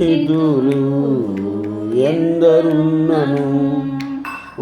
స్నేహితులు ఎందరున్నను?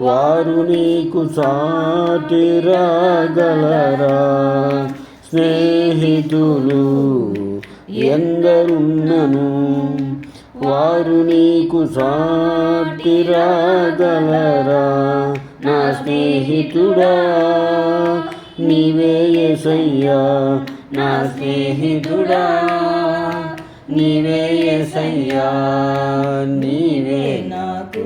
వారు నీకు సాటి రాగలరా? స్నేహితులు ఎందరున్నను? వారు నీకు సాటి రాగలరా? నా స్నేహితుడా నీవే ఎసయ్యా నా స్నేహితుడా. నీవే ఎసయ్యా నీవే నాకు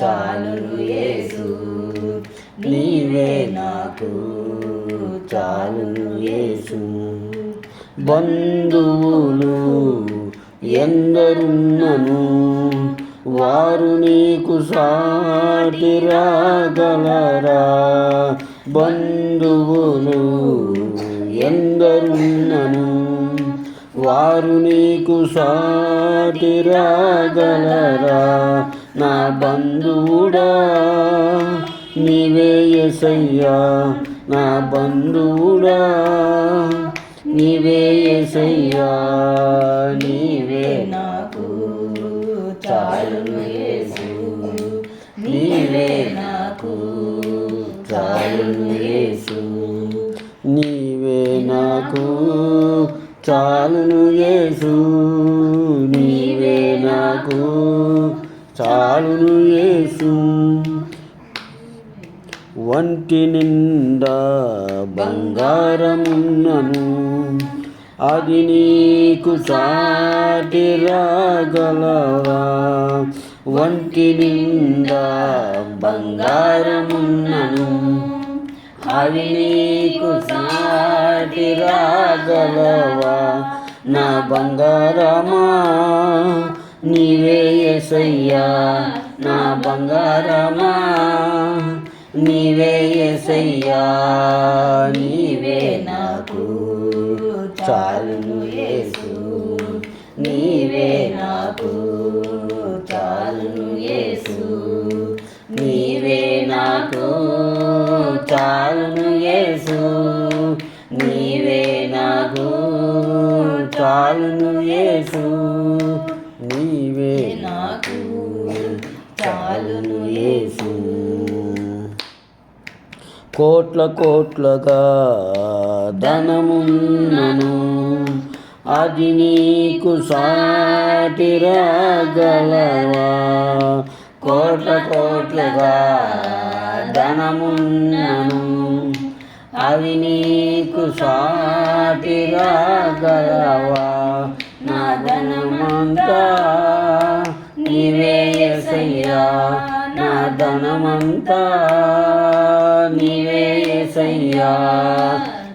చాలును యేసు. నీవే నాకు చాలును యేసు. బంధువులు ఎందరున్నను వారు నీకు సాటి రాగలరా బంధువులు నీకు సాటి రాగలరా నా బంధువుడా నీవే ఎసయ్యా నా బంధువుడా. నీవే ఎసయ్యా నీవే నాకు చాలును యేసు. నీవే నాకు చాలును యేసు. నీవే నాకు చాలును యేసు నీవే నాకు చాలును యేసు. వంటి నిండా బంగారమున్నను అది నీకు సాటి రాగలవా? వంటి నిండా బంగారమున్నను అవి నీకు సాటి రాగలవా నా బంగారమా? నీవే ఎసయ్యా నా బంగారమా? నీవే ఎసయ్యా నీవే నాకు చాలును యేసు. నీవే నాకు చాలును యేసు. చాలును యేసు నీవే నాకు చాలును యేసు నీవే నాకు చాలును యేసు. కోట్ల కోట్లగా ధనమున్నను అది నీకు సాటి రాగలవా? కోట్ల కోట్లుగా ధనమున్నను అవి నీకు సాటిగా గలవా? నా ధనమంతా నీవేసయ్యా నా ధనమంతా నీవేసయ్యా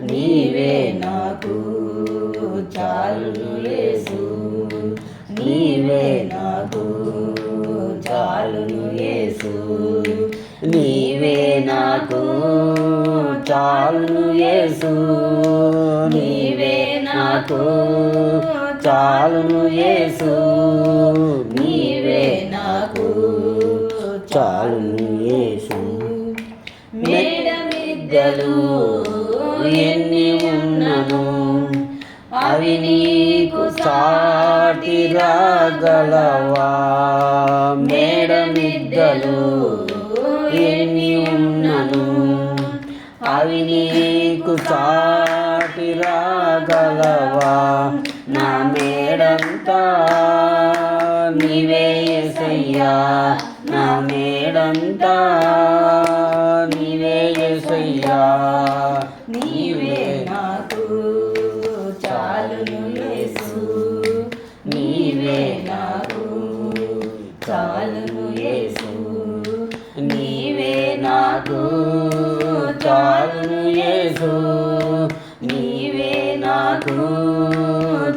నీవే నాకు చాలు నీవే నా చాలు యేసు నీవే నాకు చాలును యేసు నీవే నాకు చాలును యేసు. మేడమిద్దలు ఎన్ని ఉన్నను అవి నీకు సాటి రాగలవా మేడమిద్దలు అవి నీకు సాటి రాగలవా? నా మేడంతా నీవేసయ్యా నా మేడంతా నీవేసయ్యా నీవే నాకు చాలును యేసు. నీవే నాకు చాలును యేసు. నీవే నాకు